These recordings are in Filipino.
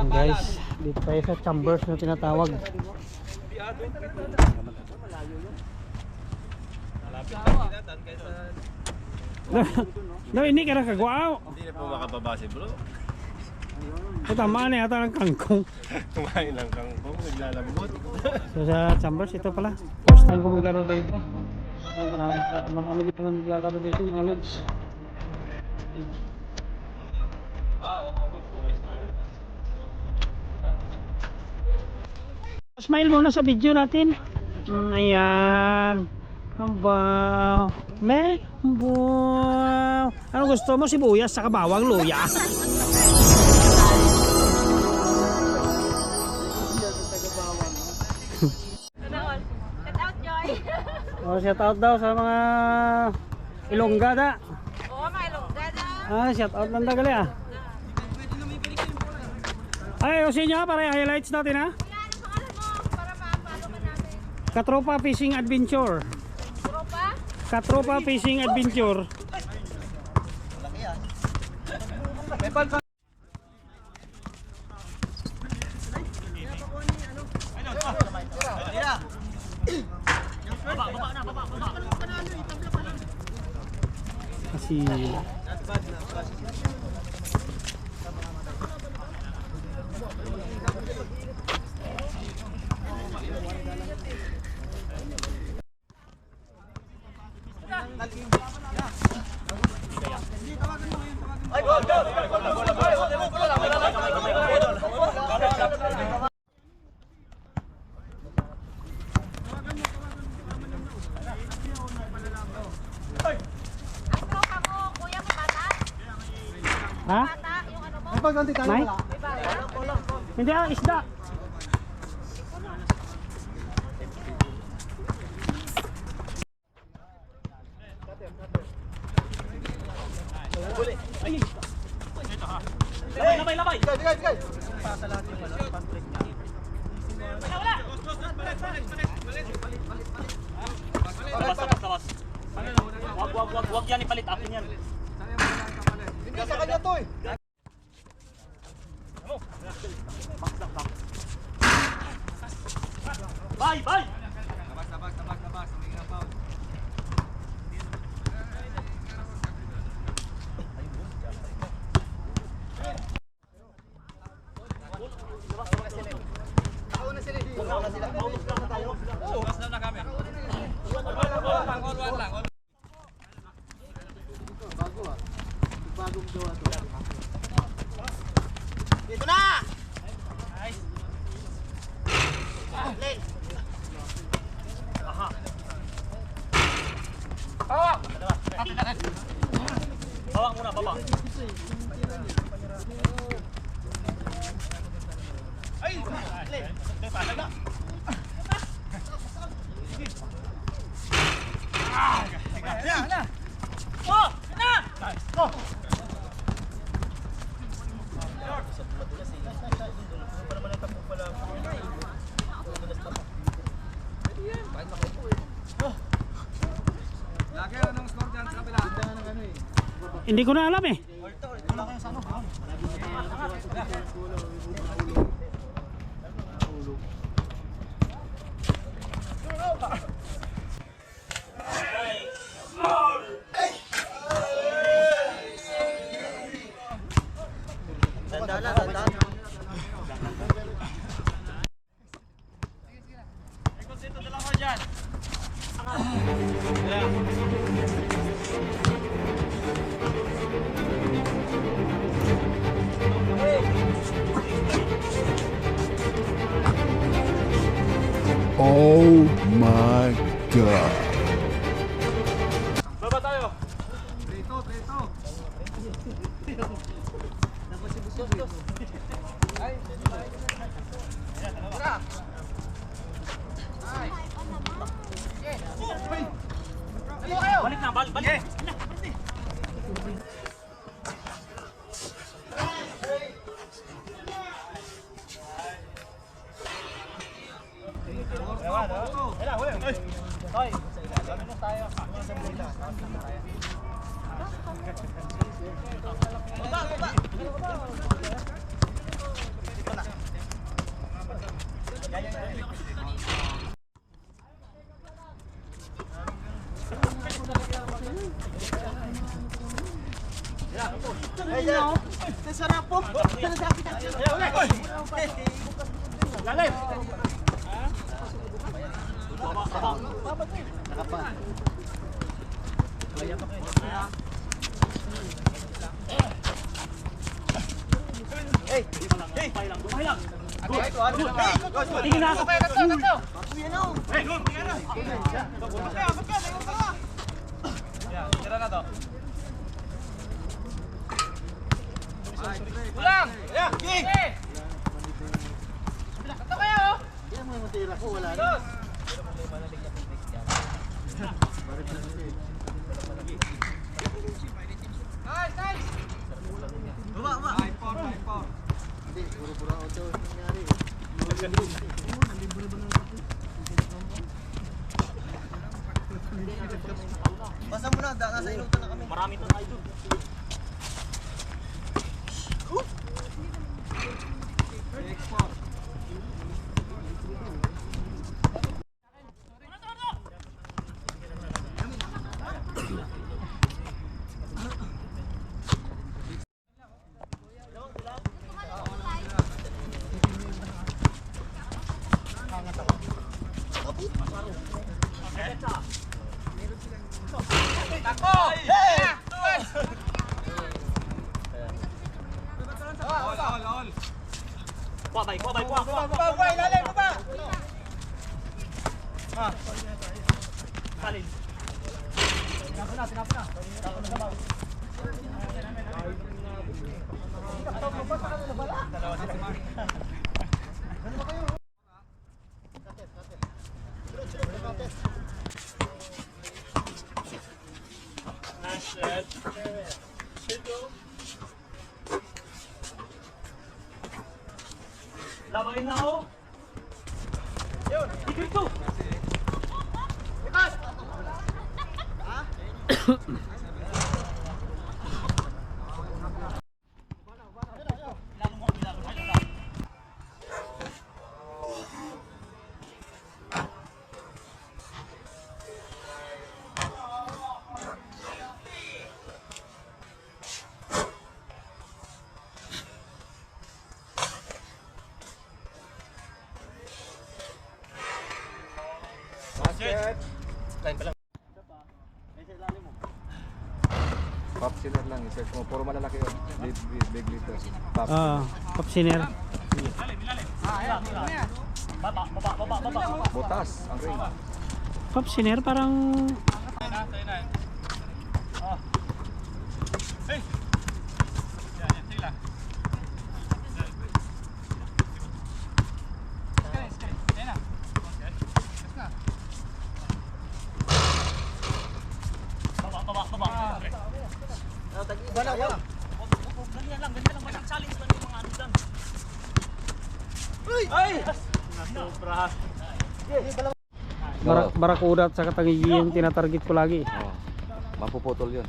Ayan guys, dito tayo sa chambers na tinatawag. Daw ini kira kagwao. Hindi na po makababa si bro. Ito tama na yata ng kangkong. Kumain ng kangkong, naglalambot. So sa chambers ito pala. First time ko maglaro dito. Marami dito na naglalaro dito mga lods. Smile muna sa video natin. Ayan. Wow. Me? Wow. Ano gusto mo? Sibuyas sa bawang luya? Oh, shout out daw sa mga Ilongga da. Oo, may lungga na. Ah, shout out lang tagali ah. Ay, usin nyo para highlights natin ha. Kuya, ano pangalan mo? Para ma-follow ka namin. Katropa Fishing Adventure. Puro pa? Katropa Fishing Adventure. Kasi Ang tropa mo, kuya, may bata? ha? Bata, yung ano mo? May? Hindi ah, isda. Labas, labas, labas. Wag, wag, wag, wag yan ipalit. Akin yan. Bye, bye! Bawang muna, baba. Hindi ko na alam eh. God. Baba tayo. Balik na, balik, balik. Lalim! Tingin na ako. Hey, Lord, tingin na. Tira na to. Ulang! Yeah, ging! Ito kayo! Yan mo yung matira ko, wala na. Nice, nice! Baba, baba! High four, high four. Basta Kuha bay, kuha bay, kuha, kuha. Kuha, kuha, ilalim, baba. Ah. Salin. Tinapo na, tinapo na. Tinapo na sabaw. Labayin na ako. Yun, dito. Ikas! Pop Lang, i-search mo. Puro malalaki yun. Big, big, big liters. Pop. Ah, Pop Siner. Baba, baba, baba, baba. Butas, ang ring. Pop Siner parang Baba, baba, baba. Wala, wala. Ganyan lang, ganyan lang. Challenge lang yung mga ano dyan. Ay! Sobra. barak barakuda at saka tangigi yung tinatarget ko lagi. Oh, mapuputol yun.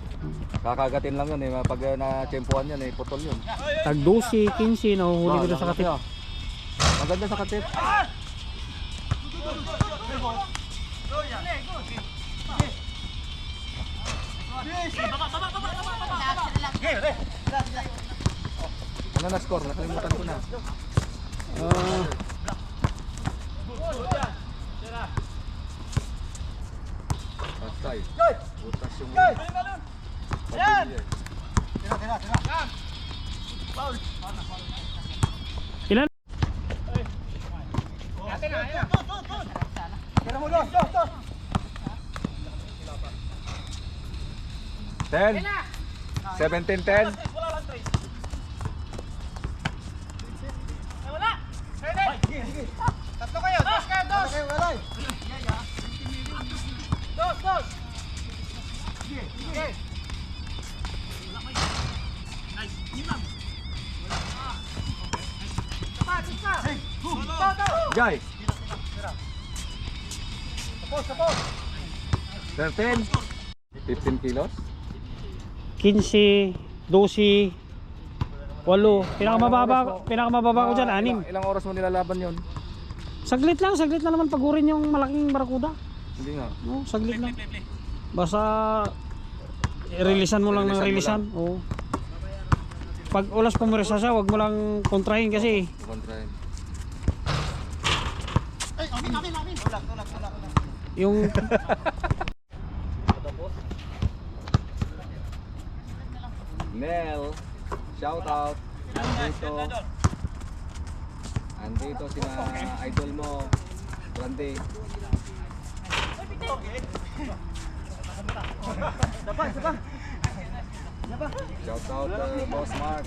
Kakagatin lang yun eh. Pag uh, na-tsempuhan yan eh, putol yun. Tag 12, 15 nahuhuli ko sa katip. Maganda sa katip. Ano na score? Nakalimutan ko na. Uh, Patay. Butas yung... Ayan! Tira, tira, tira. Paul! Ilan? Natin na, ayan. Tira mo, dos, dos, dos! Ten! Ten! 17-10. Tatlo kayo, dos kayo, dos! Tatlo kayo, walay! Dos, dos! Nice, imam! Tapat, tapat! Guy! Tapos, tapos! 13? 15 kilos? 15, 12, 8. Pinakamababa, pinakamababa ko dyan, Ah, 6. Ilang, ilang oras mo nilalaban yon? Saglit lang, saglit na naman pagurin yung malaking barakuda. Hindi nga. No, saglit lang. Basta i-releasean mo lang ng Releasean releasean. Oo. pag ulas pumirasasa, wag mo lang kontrahin kasi. Kontrahin. Yung Nel, shout out. Andito. Andito sina idol mo. Randy. Shout out uh, Boss Mark.